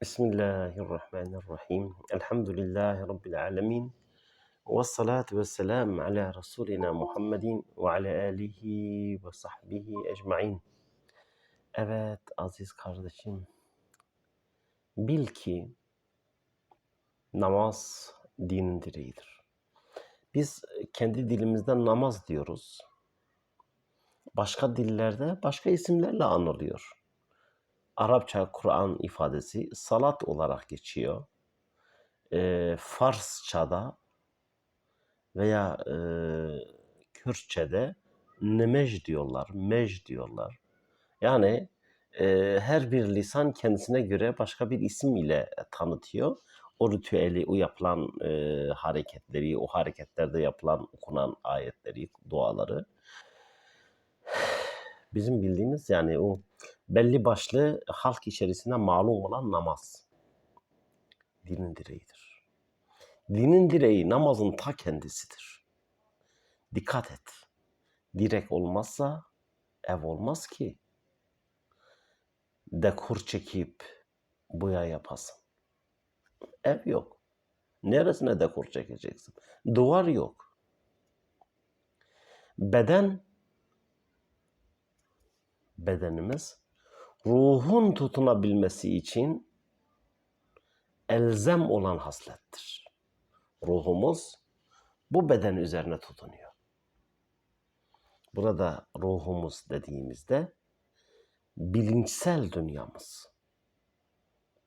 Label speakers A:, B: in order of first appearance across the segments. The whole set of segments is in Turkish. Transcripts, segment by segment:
A: Bismillahirrahmanirrahim. Elhamdülillahi Rabbil alemin. Ve salatu ve selam ala Resulina Muhammedin ve ala alihi ve sahbihi ecmain. Evet aziz kardeşim, bil ki namaz dinin direğidir. Biz kendi dilimizde namaz diyoruz. Başka dillerde başka isimlerle anılıyor. Arapça Kur'an ifadesi salat olarak geçiyor. Ee, Farsça'da veya e, Kürtçe'de nemej diyorlar, mej diyorlar. Yani e, her bir lisan kendisine göre başka bir isim ile tanıtıyor. O ritüeli, o yapılan e, hareketleri, o hareketlerde yapılan okunan ayetleri, duaları. Bizim bildiğimiz yani o belli başlı halk içerisinde malum olan namaz. Dinin direğidir. Dinin direği namazın ta kendisidir. Dikkat et. Direk olmazsa ev olmaz ki. Dekor çekip boya yapasın. Ev yok. Neresine dekor çekeceksin? Duvar yok. Beden bedenimiz ruhun tutunabilmesi için elzem olan haslettir. Ruhumuz bu beden üzerine tutunuyor. Burada ruhumuz dediğimizde bilinçsel dünyamız,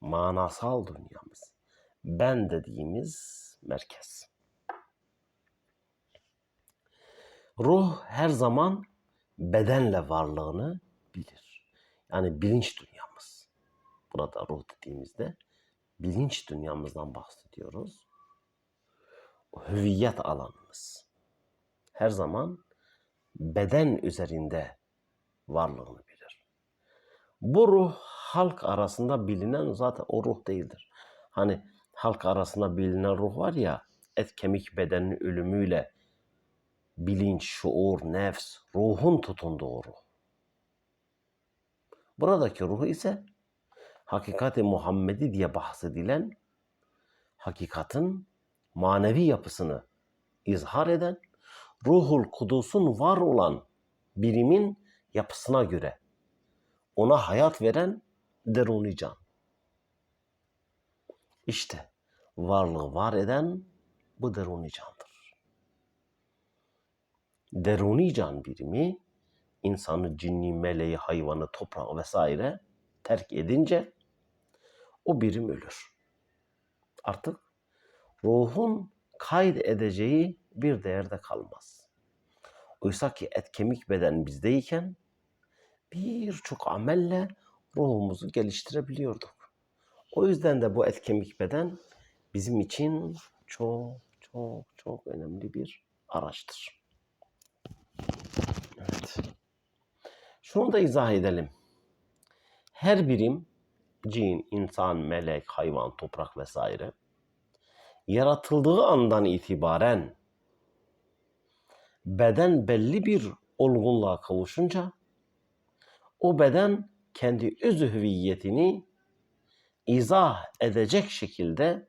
A: manasal dünyamız, ben dediğimiz merkez. Ruh her zaman bedenle varlığını bilir. Yani bilinç dünyamız. Burada ruh dediğimizde bilinç dünyamızdan bahsediyoruz. Hüviyet alanımız. Her zaman beden üzerinde varlığını bilir. Bu ruh halk arasında bilinen zaten o ruh değildir. Hani halk arasında bilinen ruh var ya et kemik bedenin ölümüyle bilinç, şuur, nefs, ruhun tutunduğu ruh. Buradaki ruh ise hakikati Muhammedi diye bahsedilen hakikatin manevi yapısını izhar eden ruhul kudusun var olan birimin yapısına göre ona hayat veren deruni can. İşte varlığı var eden bu deruni candır. Deruni can birimi insanı, cinni, meleği, hayvanı, toprağı vesaire terk edince o birim ölür. Artık ruhun kaydedeceği bir değerde kalmaz. Oysa ki et kemik beden bizdeyken birçok amelle ruhumuzu geliştirebiliyorduk. O yüzden de bu et kemik beden bizim için çok çok çok önemli bir araçtır. Evet. Şunu da izah edelim. Her birim cin, insan, melek, hayvan, toprak vesaire yaratıldığı andan itibaren beden belli bir olgunluğa kavuşunca o beden kendi öz hüviyetini izah edecek şekilde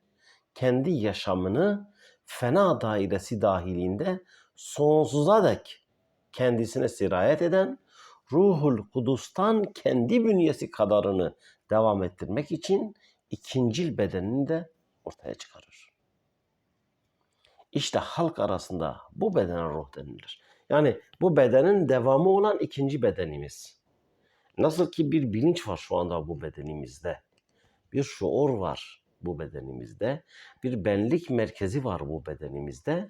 A: kendi yaşamını fena dairesi dahilinde sonsuza dek kendisine sirayet eden ruhul kudustan kendi bünyesi kadarını devam ettirmek için ikincil bedenini de ortaya çıkarır. İşte halk arasında bu bedene ruh denilir. Yani bu bedenin devamı olan ikinci bedenimiz. Nasıl ki bir bilinç var şu anda bu bedenimizde. Bir şuur var bu bedenimizde. Bir benlik merkezi var bu bedenimizde.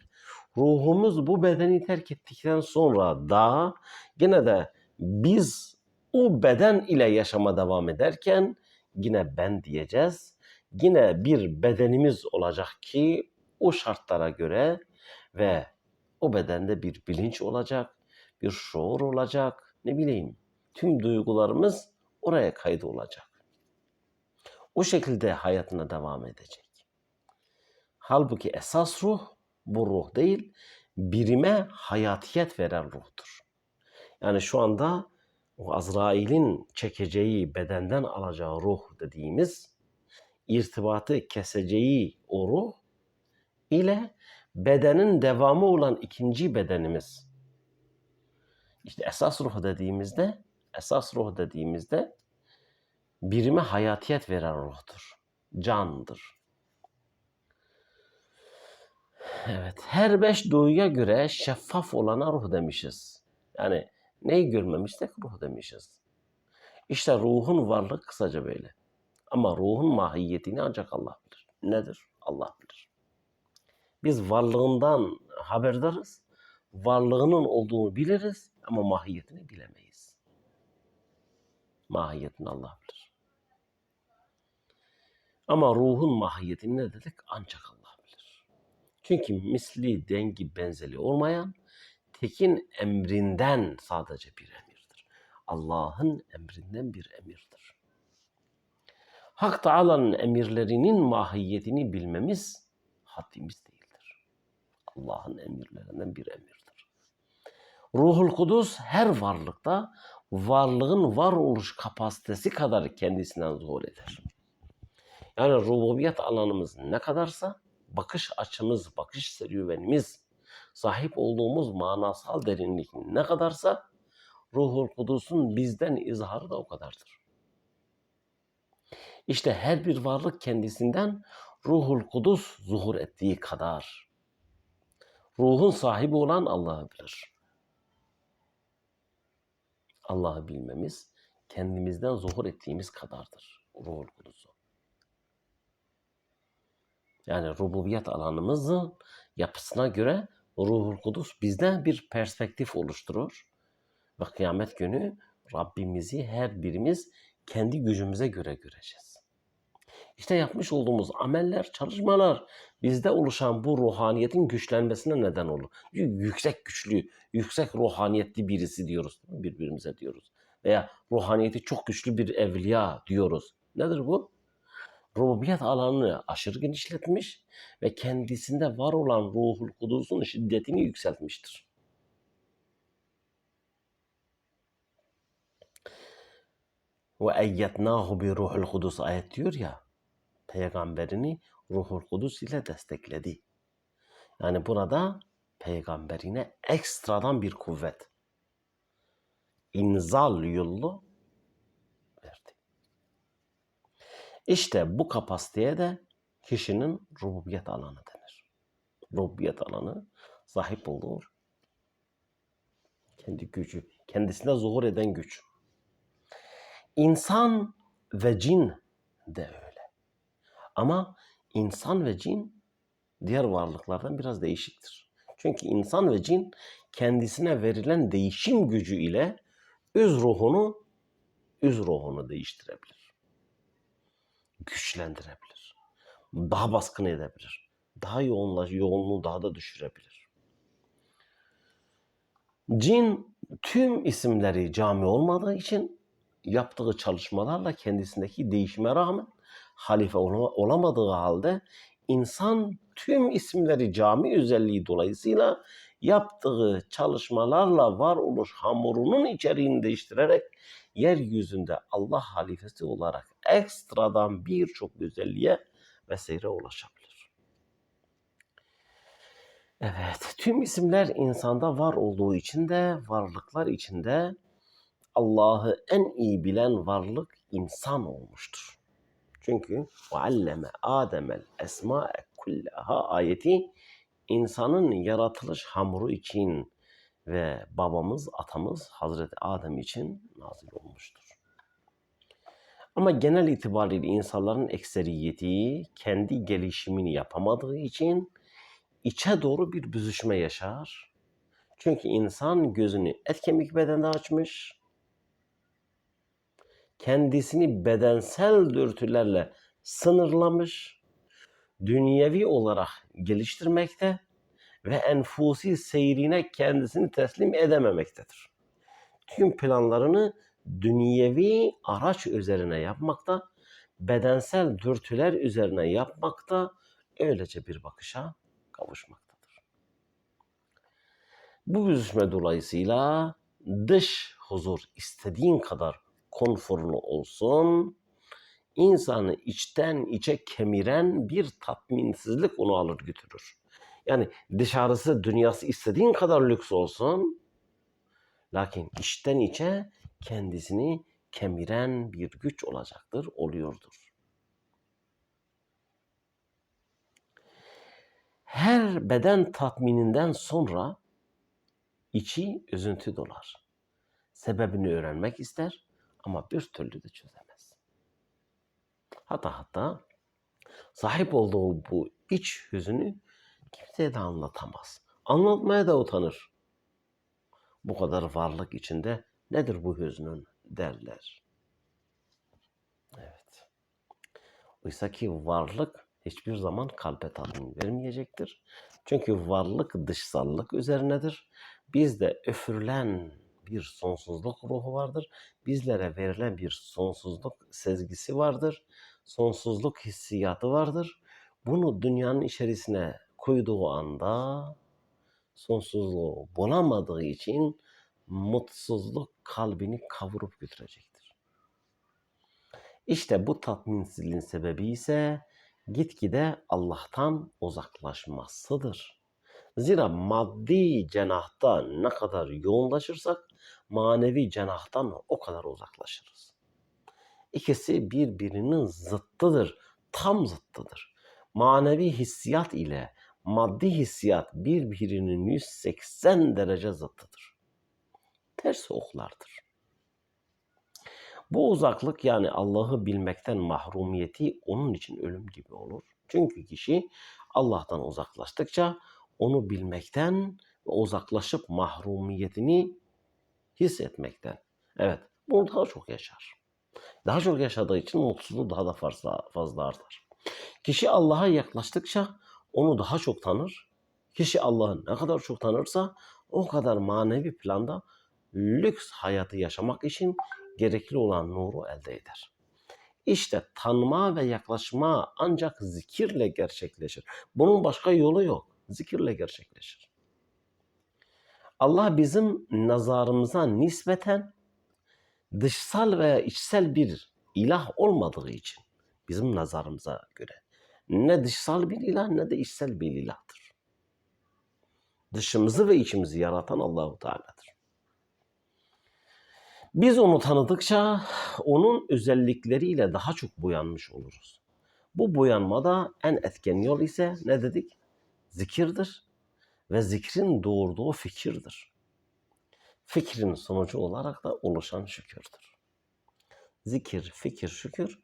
A: Ruhumuz bu bedeni terk ettikten sonra da gene de biz o beden ile yaşama devam ederken yine ben diyeceğiz. Yine bir bedenimiz olacak ki o şartlara göre ve o bedende bir bilinç olacak, bir şuur olacak, ne bileyim tüm duygularımız oraya kaydı olacak. O şekilde hayatına devam edecek. Halbuki esas ruh bu ruh değil, birime hayatiyet veren ruhtur. Yani şu anda o Azrail'in çekeceği bedenden alacağı ruh dediğimiz irtibatı keseceği o ruh ile bedenin devamı olan ikinci bedenimiz. İşte esas ruh dediğimizde, esas ruh dediğimizde birime hayatiyet veren ruhtur. Candır. Evet, her beş duyuya göre şeffaf olana ruh demişiz. Yani neyi görmemişsek ruh demişiz. İşte ruhun varlığı kısaca böyle. Ama ruhun mahiyetini ancak Allah bilir. Nedir? Allah bilir. Biz varlığından haberdarız. Varlığının olduğunu biliriz ama mahiyetini bilemeyiz. Mahiyetini Allah bilir. Ama ruhun mahiyetini ne dedik? Ancak Allah bilir. Çünkü misli, dengi, benzeli olmayan tekin emrinden sadece bir emirdir. Allah'ın emrinden bir emirdir. Hak Teala'nın emirlerinin mahiyetini bilmemiz haddimiz değildir. Allah'ın emirlerinden bir emirdir. Ruhul Kudüs her varlıkta varlığın varoluş kapasitesi kadar kendisinden zuhur eder. Yani rububiyet alanımız ne kadarsa bakış açımız, bakış serüvenimiz, sahip olduğumuz manasal derinlik ne kadarsa Ruhul Kudüs'ün bizden izharı da o kadardır. İşte her bir varlık kendisinden Ruhul Kudüs zuhur ettiği kadar. Ruhun sahibi olan Allah'ı bilir. Allah'ı bilmemiz kendimizden zuhur ettiğimiz kadardır. Ruhul Kudüs'ü. Yani rububiyet alanımızın yapısına göre Ruhul Kudüs bizden bir perspektif oluşturur. Ve kıyamet günü Rabbimizi her birimiz kendi gücümüze göre göreceğiz. İşte yapmış olduğumuz ameller, çalışmalar bizde oluşan bu ruhaniyetin güçlenmesine neden olur. Yüksek güçlü, yüksek ruhaniyetli birisi diyoruz birbirimize diyoruz. Veya ruhaniyeti çok güçlü bir evliya diyoruz. Nedir bu? Rububiyet alanını aşırı genişletmiş ve kendisinde var olan ruhul kudüsün şiddetini yükseltmiştir. Ve eyyetnahu bi ruhul kudüs ayet diyor ya peygamberini ruhul kudüs ile destekledi. Yani burada peygamberine ekstradan bir kuvvet inzal yolu İşte bu kapasiteye de kişinin rububiyet alanı denir. Rububiyet alanı sahip olduğu kendi gücü, kendisine zuhur eden güç. İnsan ve cin de öyle. Ama insan ve cin diğer varlıklardan biraz değişiktir. Çünkü insan ve cin kendisine verilen değişim gücü ile öz ruhunu öz ruhunu değiştirebilir. Güçlendirebilir. Daha baskın edebilir. Daha yoğunlaş, yoğunluğu daha da düşürebilir. Cin tüm isimleri cami olmadığı için yaptığı çalışmalarla kendisindeki değişime rağmen halife olamadığı halde insan tüm isimleri cami özelliği dolayısıyla yaptığı çalışmalarla varoluş hamurunun içeriğini değiştirerek yeryüzünde Allah halifesi olarak ekstradan birçok güzelliğe ve seyre ulaşabilir. Evet, tüm isimler insanda var olduğu için de varlıklar içinde Allah'ı en iyi bilen varlık insan olmuştur. Çünkü alleme Adem'el esma'e kullaha ayeti insanın yaratılış hamuru için ve babamız, atamız Hazreti Adem için nazil olmuştur. Ama genel itibariyle insanların ekseriyeti kendi gelişimini yapamadığı için içe doğru bir büzüşme yaşar. Çünkü insan gözünü et kemik bedende açmış, kendisini bedensel dürtülerle sınırlamış, dünyevi olarak geliştirmekte ve enfusi seyrine kendisini teslim edememektedir. Tüm planlarını dünyevi araç üzerine yapmakta, bedensel dürtüler üzerine yapmakta, öylece bir bakışa kavuşmaktadır. Bu büzüşme dolayısıyla dış huzur istediğin kadar konforlu olsun, insanı içten içe kemiren bir tatminsizlik onu alır götürür. Yani dışarısı dünyası istediğin kadar lüks olsun. Lakin içten içe kendisini kemiren bir güç olacaktır, oluyordur. Her beden tatmininden sonra içi üzüntü dolar. Sebebini öğrenmek ister ama bir türlü de çözemez. Hatta hatta sahip olduğu bu iç hüzünü kimseye de anlatamaz. Anlatmaya da utanır. Bu kadar varlık içinde nedir bu hüznün derler. Evet. Oysa ki varlık hiçbir zaman kalbe tatmin vermeyecektir. Çünkü varlık dışsallık üzerinedir. Bizde üfürülen bir sonsuzluk ruhu vardır. Bizlere verilen bir sonsuzluk sezgisi vardır. Sonsuzluk hissiyatı vardır. Bunu dünyanın içerisine koyduğu anda sonsuzluğu bulamadığı için mutsuzluk kalbini kavurup götürecektir. İşte bu tatminsizliğin sebebi ise gitgide Allah'tan uzaklaşmasıdır. Zira maddi cenahta ne kadar yoğunlaşırsak manevi cenahtan o kadar uzaklaşırız. İkisi birbirinin zıttıdır, tam zıttıdır. Manevi hissiyat ile maddi hissiyat birbirinin 180 derece zıttıdır. Ters oklardır. Bu uzaklık yani Allah'ı bilmekten mahrumiyeti onun için ölüm gibi olur. Çünkü kişi Allah'tan uzaklaştıkça onu bilmekten ve uzaklaşıp mahrumiyetini hissetmekten. Evet, bunu daha çok yaşar. Daha çok yaşadığı için mutsuzluğu daha da fazla, fazla artar. Kişi Allah'a yaklaştıkça onu daha çok tanır. Kişi Allah'ı ne kadar çok tanırsa o kadar manevi planda lüks hayatı yaşamak için gerekli olan nuru elde eder. İşte tanıma ve yaklaşma ancak zikirle gerçekleşir. Bunun başka yolu yok. Zikirle gerçekleşir. Allah bizim nazarımıza nispeten dışsal veya içsel bir ilah olmadığı için bizim nazarımıza göre ne dışsal bir ilah ne de içsel bir ilahdır. Dışımızı ve içimizi yaratan Allahu Teala'dır. Biz onu tanıdıkça onun özellikleriyle daha çok boyanmış oluruz. Bu boyanmada en etken yol ise ne dedik? Zikirdir ve zikrin doğurduğu fikirdir. Fikrin sonucu olarak da oluşan şükürdür. Zikir, fikir, şükür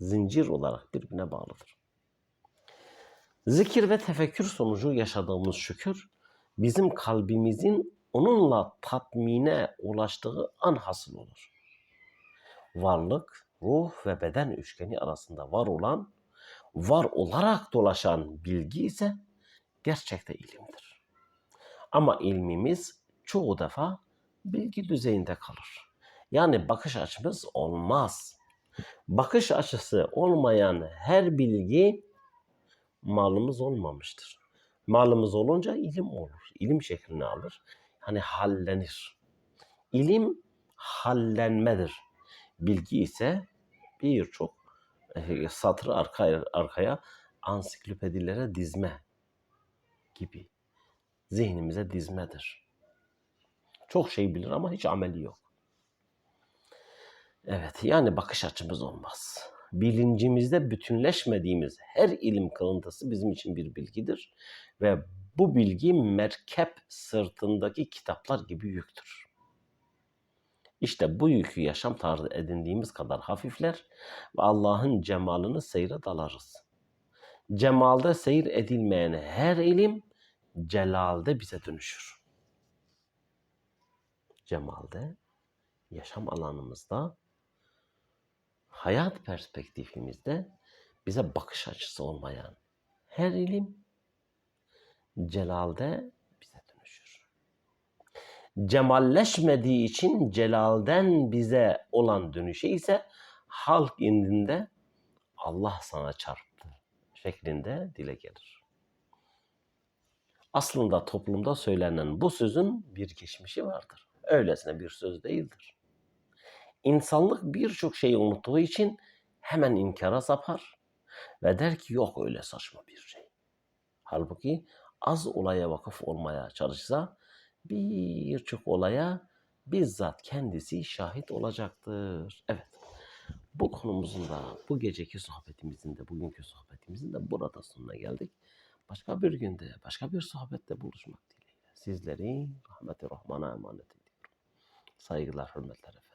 A: zincir olarak birbirine bağlıdır. Zikir ve tefekkür sonucu yaşadığımız şükür bizim kalbimizin onunla tatmine ulaştığı an hasıl olur. Varlık, ruh ve beden üçgeni arasında var olan, var olarak dolaşan bilgi ise gerçekte ilimdir. Ama ilmimiz çoğu defa bilgi düzeyinde kalır. Yani bakış açımız olmaz. Bakış açısı olmayan her bilgi malımız olmamıştır. Malımız olunca ilim olur. İlim şeklini alır. Hani hallenir. İlim hallenmedir. Bilgi ise birçok e, satır arkaya, arkaya ansiklopedilere dizme gibi. Zihnimize dizmedir. Çok şey bilir ama hiç ameli yok. Evet yani bakış açımız olmaz. Bilincimizde bütünleşmediğimiz her ilim kılıntısı bizim için bir bilgidir. Ve bu bilgi merkep sırtındaki kitaplar gibi yüktür. İşte bu yükü yaşam tarzı edindiğimiz kadar hafifler ve Allah'ın cemalını seyre dalarız. Cemalde seyir edilmeyen her ilim celalde bize dönüşür. Cemalde, yaşam alanımızda, hayat perspektifimizde bize bakış açısı olmayan her ilim celalde bize dönüşür. Cemalleşmediği için celalden bize olan dönüşü ise halk indinde Allah sana çarptı şeklinde dile gelir. Aslında toplumda söylenen bu sözün bir geçmişi vardır. Öylesine bir söz değildir. İnsanlık birçok şeyi unuttuğu için hemen inkara sapar ve der ki yok öyle saçma bir şey. Halbuki az olaya vakıf olmaya çalışsa birçok olaya bizzat kendisi şahit olacaktır. Evet. Bu konumuzun da bu geceki sohbetimizin de bugünkü sohbetimizin de burada sonuna geldik. Başka bir günde başka bir sohbette buluşmak dileğiyle. Sizleri rahmeti Rahman'a emanet ediyorum. Saygılar, hürmetler efendim.